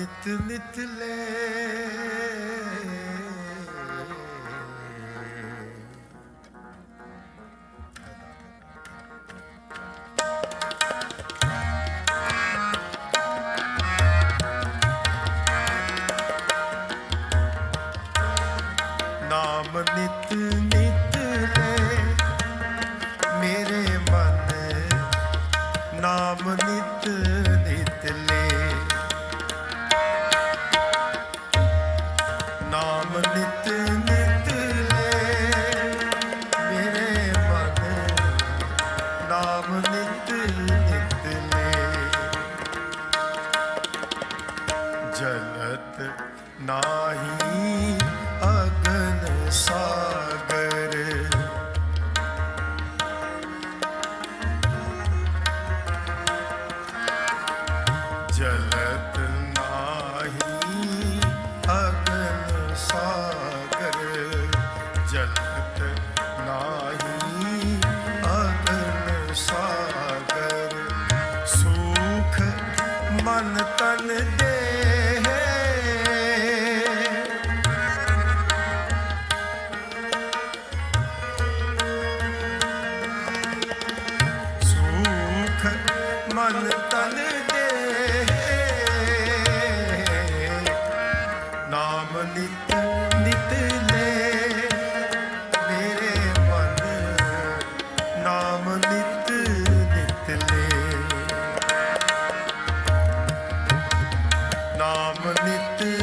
ਨਿਤ ਨਿਤ ਲੈ ਨਾਮ ਨਿਤ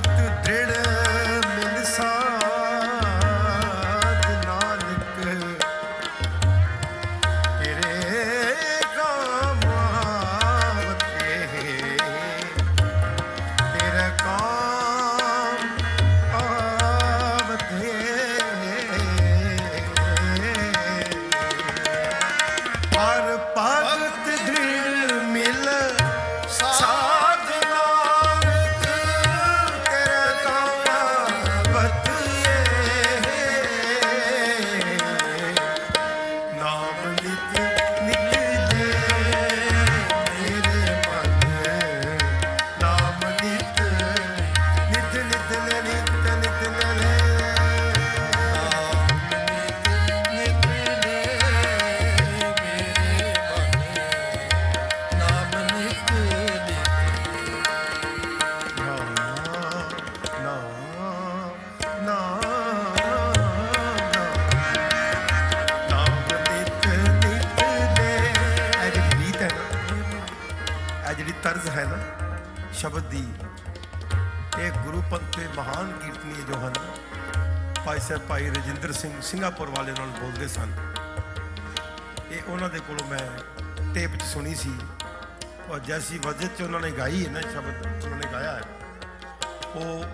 உலகத்து திருட ਸਿੰਗਾਪੁਰ ਵਾਲੇ ਨਾਲ ਬੋਲਦੇ ਸਨ। ਇਹ ਉਹਨਾਂ ਦੇ ਕੋਲੋਂ ਮੈਂ ਟੇਪ 'ਚ ਸੁਣੀ ਸੀ। ਔਰ ਜੈਸੀ ਵਜਤ 'ਚ ਉਹਨਾਂ ਨੇ ਗਾਈ ਹੈ ਨਾ, ਸ਼ਬਦ ਉਹਨਾਂ ਨੇ ਗਾਇਆ ਹੈ। ਉਹ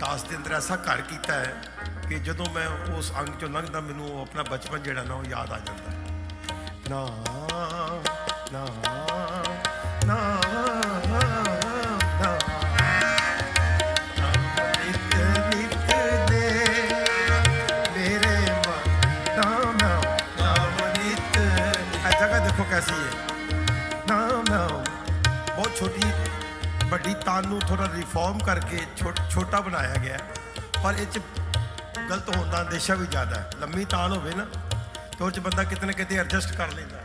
ਦਾਸ ਦੇ ਅੰਦਰ ਐਸਾ ਘਰ ਕੀਤਾ ਹੈ ਕਿ ਜਦੋਂ ਮੈਂ ਉਸ ਅੰਗ ਚੋਂ ਲੰਘਦਾ, ਮੈਨੂੰ ਉਹ ਆਪਣਾ ਬਚਪਨ ਜਿਹੜਾ ਨਾ ਉਹ ਯਾਦ ਆ ਜਾਂਦਾ ਨਾ ਨਾ ਨੂੰ ਥੋੜਾ ਰਿਫਾਰਮ ਕਰਕੇ ਛੋਟ- ਛੋਟਾ ਬਣਾਇਆ ਗਿਆ ਪਰ ਇਹ ਚ ਗਲਤ ਹੋਣ ਦਾ ਅੰਦੇਸ਼ਾ ਵੀ ਜ਼ਿਆਦਾ ਹੈ। ਲੰਮੀ ਤਾਲ ਹੋਵੇ ਨਾ, ਤੇ ਉਹ ਚ ਬੰਦਾ ਕਿਤੇ ਨਾ ਕਿਤੇ ਐਡਜਸਟ ਕਰ ਲੈਂਦਾ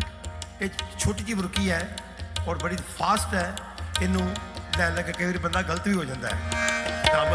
ਇਹ ਛੋਟੀ ਜਿਹੀ ਬੁਰਕੀ ਹੈ ਔਰ ਬੜੀ ਫਾਸਟ ਹੈ। ਇਹਨੂੰ ਲੈਣ ਲੈ ਕਈ ਵਾਰੀ ਬੰਦਾ ਗਲਤ ਵੀ ਹੋ ਜਾਂਦਾ ਹੈ। ਨਾਮ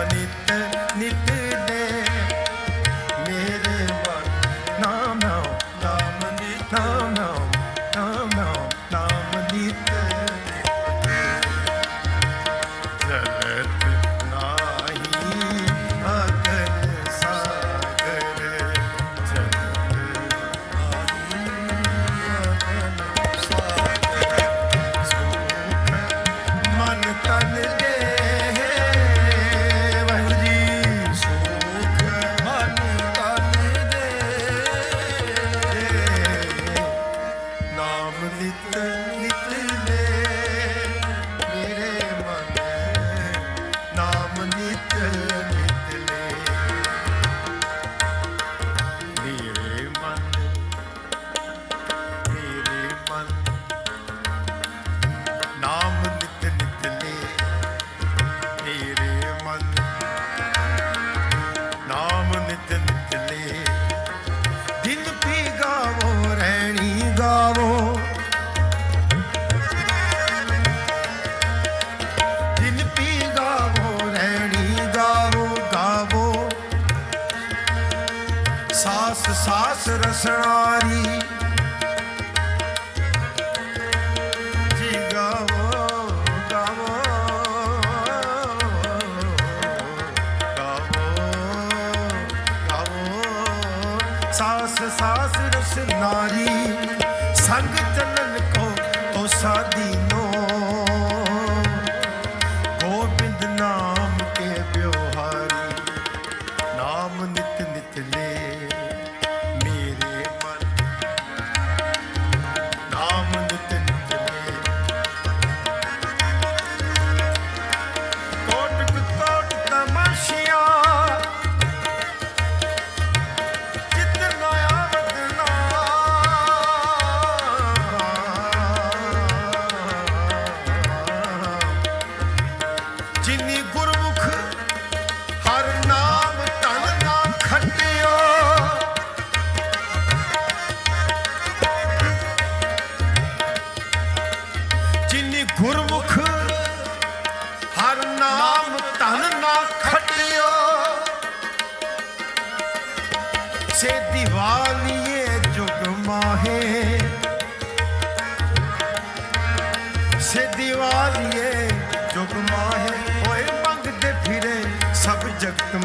ਸਾਸ ਸਾਸ ਰਸ ਨਾਰੀ ਸੰਗ ਚਲਨ ਕੋ ਤੋ ਸਾਦੀ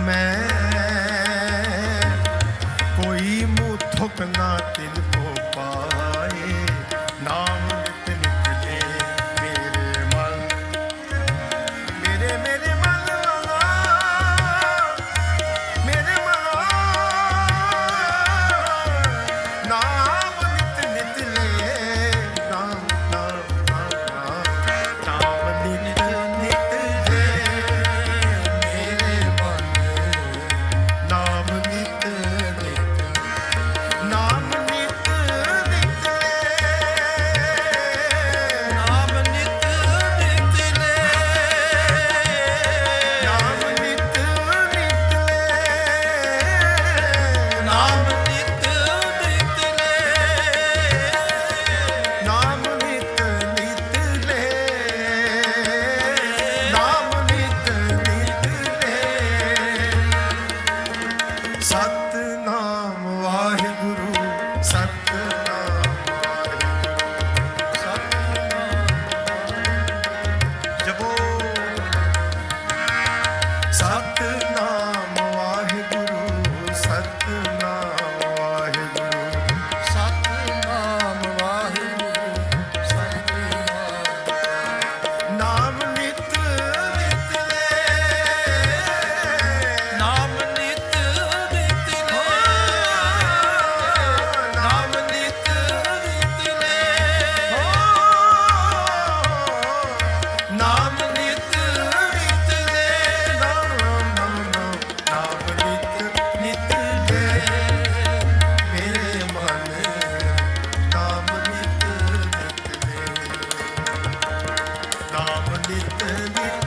ਮੈਂ। ਕੋਈ ਮੂੰਹ ਥੁਕ ਨਾ ਤਿਲ ਨਿਤ